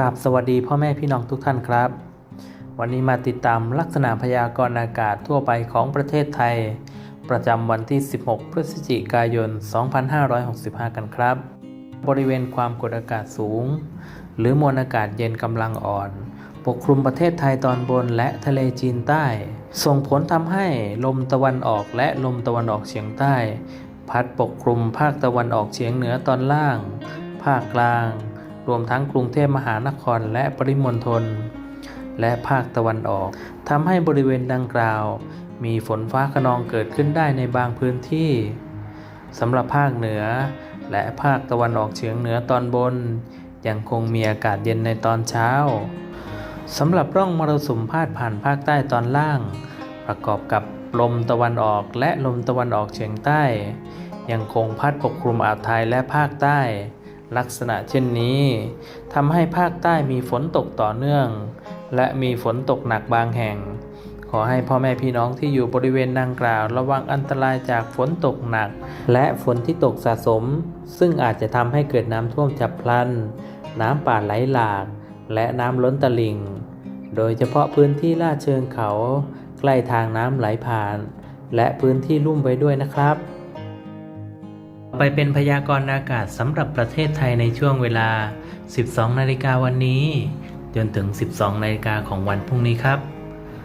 กราบสวัสดีพ่อแม่พี่น้องทุกท่านครับ วันนี้มาติดตามลักษณะพยากรณ์อากาศทั่วไปของประเทศไทย ประจำวันที่ 16 พฤศจิกายน 2565 กันครับ บริเวณความกดอากาศสูง หรือมวลอากาศเย็นกำลังอ่อน ปกคลุมประเทศไทยตอนบนและทะเลจีนใต้ ส่งผลทำให้ลมตะวันออกและลมตะวันออกเฉียงใต้ พัดปกคลุมภาคตะวันออกเฉียงเหนือตอนล่าง ภาคกลาง รวมทั้งกรุงเทพมหานครและปริมณฑลและภาคตะวันออกทำให้บริเวณดังกล่าว มีฝนฟ้าขนองเกิดขึ้นได้ในบางพื้นที่สำหรับภาคเหนือ และภาคตะวันออกเฉียงเหนือตอนบน ยังคงมีอากาศเย็นในตอนเช้าสำหรับร่องมรสุมพาดผ่านภาคใต้ตอนล่าง ประกอบกับลมตะวันออกและลมตะวันออกเฉียงใต้ ยังคงพัดปกคลุมอ่าวไทยและภาคใต้ ลักษณะเช่นนี้ทำให้ภาคใต้มีฝนตกต่อเนื่อง และมีฝนตกหนักบางแห่ง ขอให้พ่อแม่พี่น้องที่อยู่บริเวณดังกล่าว ระวังอันตรายจากฝนตกหนัก และฝนที่ตกสะสม ซึ่งอาจจะทำให้เกิดน้ำท่วมฉับพลัน น้ำป่าไหลหลาก และน้ำล้นตลิ่ง โดยเฉพาะพื้นที่ลาดเชิงเขา ใกล้ทางน้ำไหลผ่าน และพื้นที่ลุ่มไว้ด้วยนะครับ ไปเป็นพยากรณ์อากาศสำหรับประเทศไทยในช่วงเวลา 12 นาฬิกาวันนี้ จนถึง 12 นาฬิกาของวันพรุ่งนี้ครับ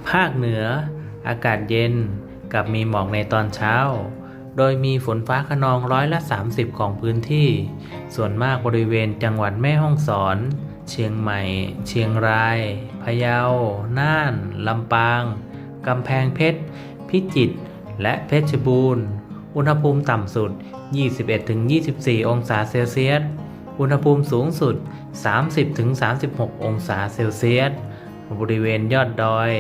ภาคเหนือ อากาศเย็นกับมีหมอกในตอนเช้า โดยมีฝนฟ้าขนองร้อยละ 30 ของพื้นที่ ส่วนมากบริเวณจังหวัดแม่ฮ่องสอน เชียงใหม่ เชียงราย พะเยา น่าน ลำปาง กำแพงเพชร พิจิตร และเพชรบูรณ์ อุณหภูมิต่ำสุด 21-24 องศาเซลเซียส อุณหภูมิสูงสุด 30-36 องศาเซลเซียส บริเวณยอดดอย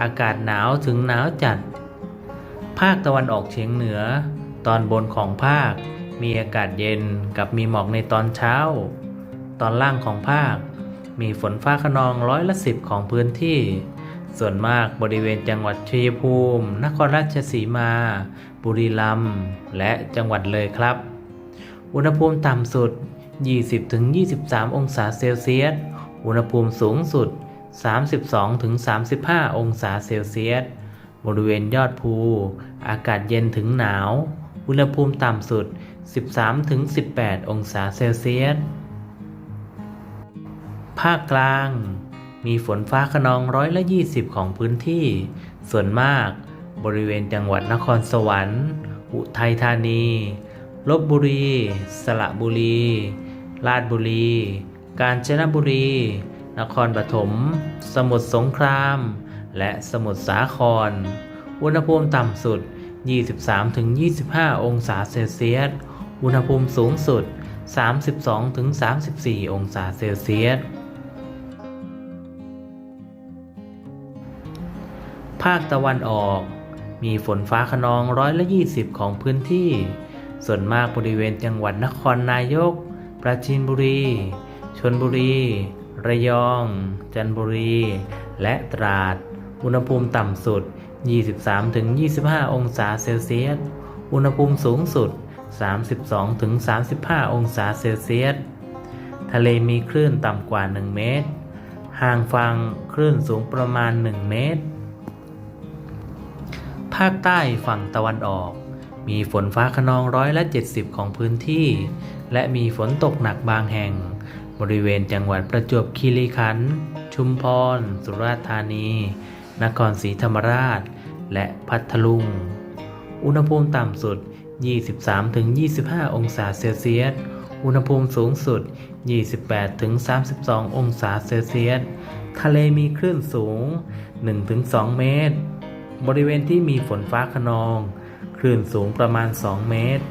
อากาศหนาวถึงหนาวจัด ภาคตะวันออกเฉียงเหนือ ตอนบนของภาค มีอากาศเย็นกับมีหมอกในตอนเช้า ตอนล่างของภาค มีฝนฟ้าขนองร้อยละสิบของพื้นที่ ส่วนมากบริเวณจังหวัดชัยภูมิ นครราชสีมา บุรีรัมย์และจังหวัดเลยครับ อุณหภูมิต่ำสุด 20-23 องศาเซลเซียส อุณหภูมิสูงสุด 32-35 องศาเซลเซียส บริเวณยอดภู อากาศเย็นถึงหนาว อุณหภูมิต่ำสุด 13-18 องศาเซลเซียส ภาคกลาง มีฝนฟ้าขนองร้อยละ20 ของพื้นที่ ส่วนมากบริเวณจังหวัดนครสวรรค์ อุทัยธานี ลบบุรี สระบุรี ราชบุรี กาญจนบุรี นครปฐม สมุทรสงคราม และสมุทรสาคร อุณหภูมิต่ำสุด 23-25 องศาเซลเซียส อุณหภูมิสูงสุด 32-34 องศาเซลเซียส ภาคตะวันออก มีฝนฟ้าขนองร้อยละ20 ของพื้นที่ ส่วนมากบริเวณจังหวัดนครนายก ปราจีนบุรี ชนบุรี ระยอง จันทบุรี และตราด อุณหภูมิต่ำสุด 23-25 องศาเซลเซียส อุณหภูมิสูงสุด 32-35 องศาเซลเซียส ทะเลมีคลื่นต่ำกว่า 1 เมตร ห่างฝั่งคลื่นสูงประมาณ 1 เมตร ภาคใต้ฝั่งตะวันออก มีฝนฟ้าขนองร้อยละ70 ของพื้นที่ และมีฝนตกหนักบางแห่ง บริเวณจังหวัดประจวบคีรีขันธ์ชุมพร สุราษฎร์ธานี นครศรีธรรมราช และพัทลุง อุณหภูมิต่ำสุด 23-25 องศาเซลเซียส อุณหภูมิสูงสุด 28-32 องศาเซลเซียส ทะเลมีคลื่นสูง 1-2 เมตร บริเวณที่มีฝนฟ้าขนอง คลื่นสูงประมาณ 2 เมตร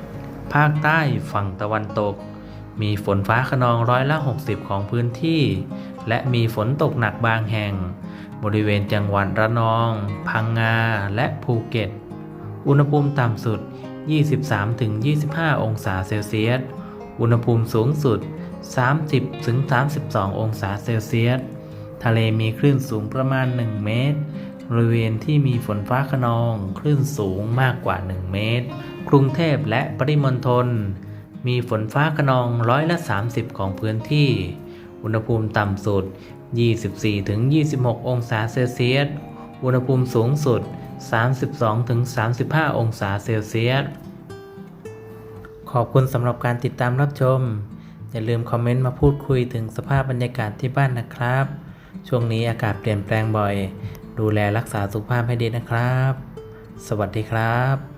ภาคใต้ฝั่งตะวันตก มีฝนฟ้าขนองร้อยละ 60 ของพื้นที่ และมีฝนตกหนักบางแห่ง บริเวณจังหวัดระนอง พังงา และภูเก็ต อุณหภูมิต่ำสุด 23-25 องศาเซลเซียส อุณหภูมิสูงสุด 30-32 องศาเซลเซียส ทะเลมีคลื่นสูงประมาณ 1 เมตร บริเวณที่มีฝนฟ้าขนองคลื่นสูงมากกว่า 1 เมตร กรุงเทพและปริมณฑลมีฝนฟ้าขนองร้อยละ 30 ของพื้นที่ อุณหภูมิต่ำสุด 24-26 องศาเซลเซียส อุณหภูมิสูงสุด 32-35 องศาเซลเซียส ขอบคุณสำหรับการติดตามรับชม อย่าลืมคอมเมนต์มาพูดคุยถึงสภาพบรรยากาศที่บ้านนะครับ ช่วงนี้อากาศเปลี่ยนแปลงบ่อย ดูแลรักษาสุขภาพให้ดีนะครับ สวัสดีครับ